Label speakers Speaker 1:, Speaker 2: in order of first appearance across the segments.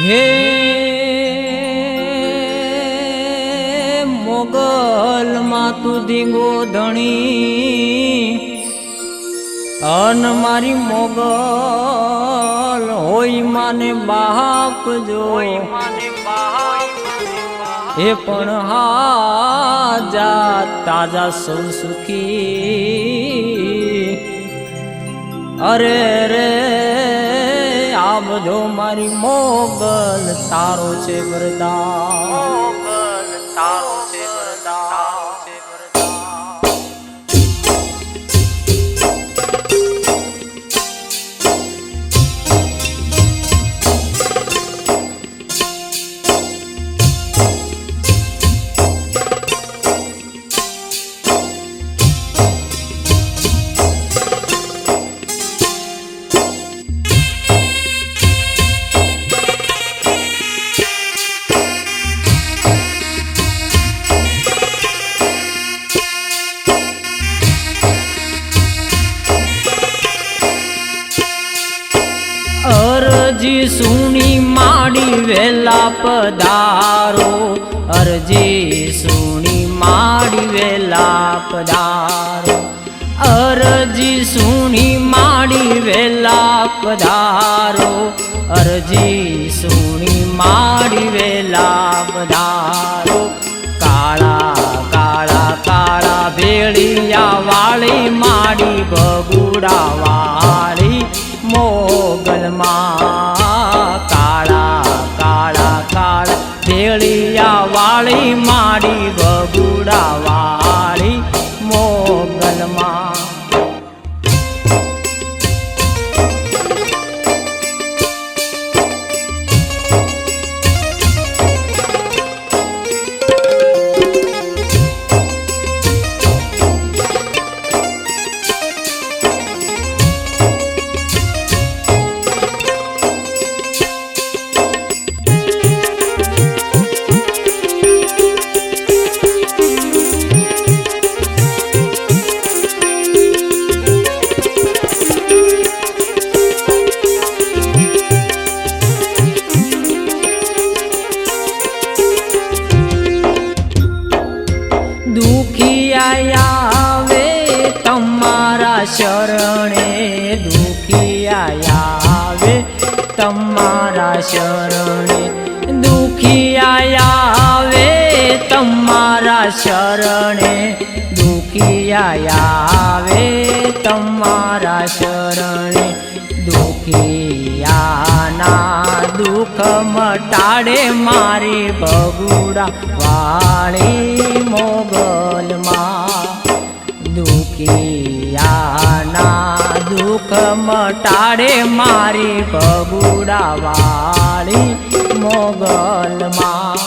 Speaker 1: હે મોગલ માં તું ધીંગો ધણી અન મારી મોગલ હોય માને બાપ જો એ પણ હાજા તાજા સૌ સુખી અરે રે બધો મારી મોગલ તારો છે વરદાન. અરજી સુણી માડી વેલા પધારો. અરજી સુણી માડી વેલા પધારો. અરજી સુણી માડી વેલા પધારો. અરજી સુણી માડી વેલા પધારો. કાળા કાળા કાળા ભેળિયા વાળી માડી બગુડા વાળી મોગલમાં તમારા શરણે દુખિયા આવે તમારા શરણે. દુખિયા આવે તમારા શરણે. દુખિયાના દુઃખ મટાડે મારી બગુડા વાળી મોગલમાં દુઃખ મટાડે મારી બબુડા વાળી મોગલમાં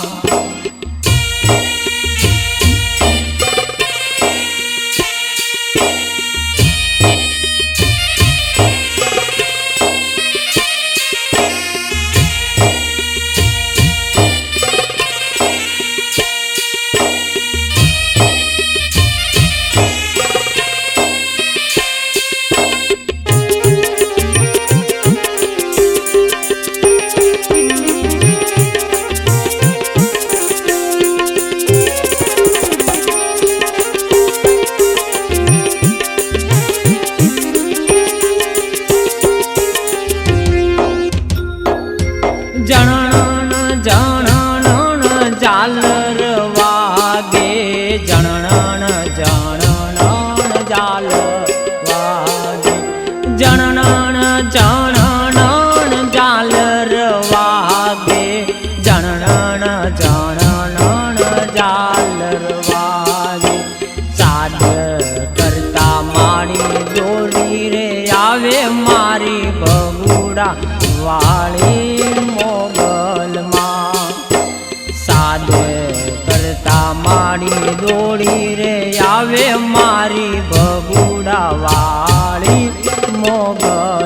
Speaker 1: જણણ જણણ જાલ વાગે જણણ જણણ જાલ રવાગે જણણ જણણ જાલ રવાગે સાદ કરતા માણી દોરી રે, આવે મારી બગુડા વાળી. મારી બગુડા વાળી મોગલમાં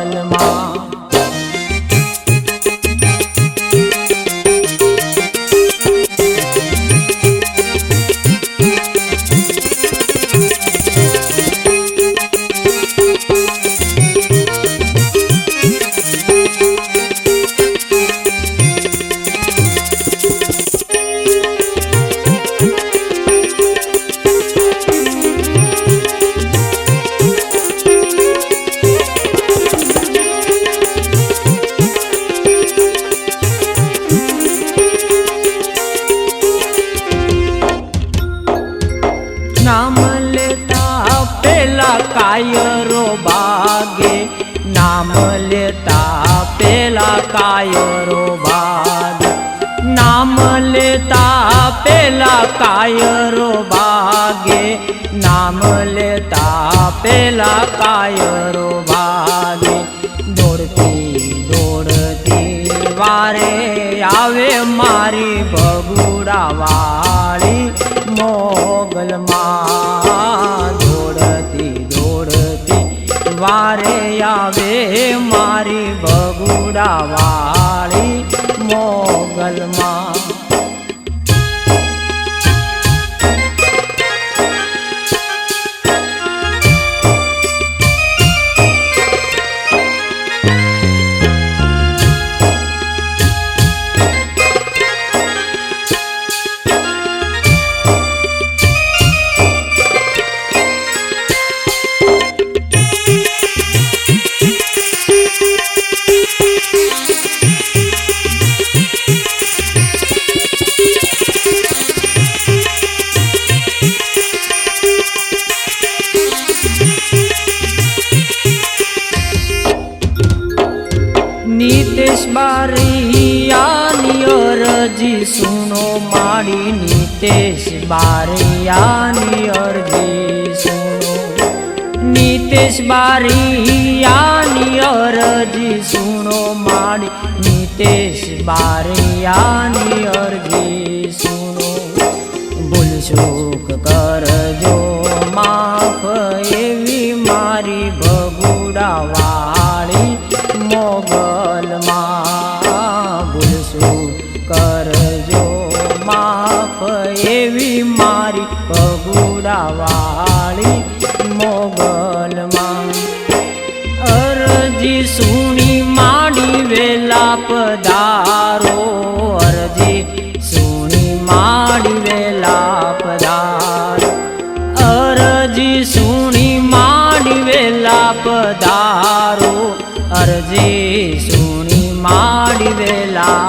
Speaker 1: ભાગે નામ લેતા પેલા કાયરો ભાગે નામ લેતા પેલા કાયરો ભાગે નામ લેતા પેલા કાયરો ભાગે મારી બગુડા વાળી મોગલમાં બારિયાની અરજી સુનો માડી નીતેશ. બારિયાની અરજી સુનો નીતેશ. બારિયાની અરજી સુનો માડી નીતેશ. બારિયાની અરજી કરજો. માફ એવી મારી ભગુડા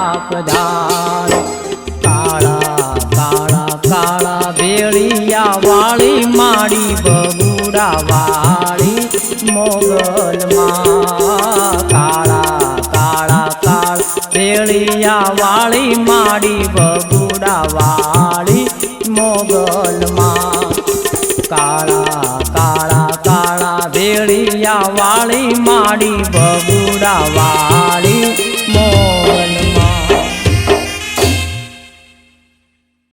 Speaker 1: વેલા કાળા કાળા કાળા બેળિયા વાળી માડી બગુડા વાળી મોગલમાં. કાળા કાળા, કાળ બેળિયા વાળી માડી બગુડા વાળી મોગલમાં. કાળા કાળા કાળા ભેળિયા વાળી માડી બગુડા વાળી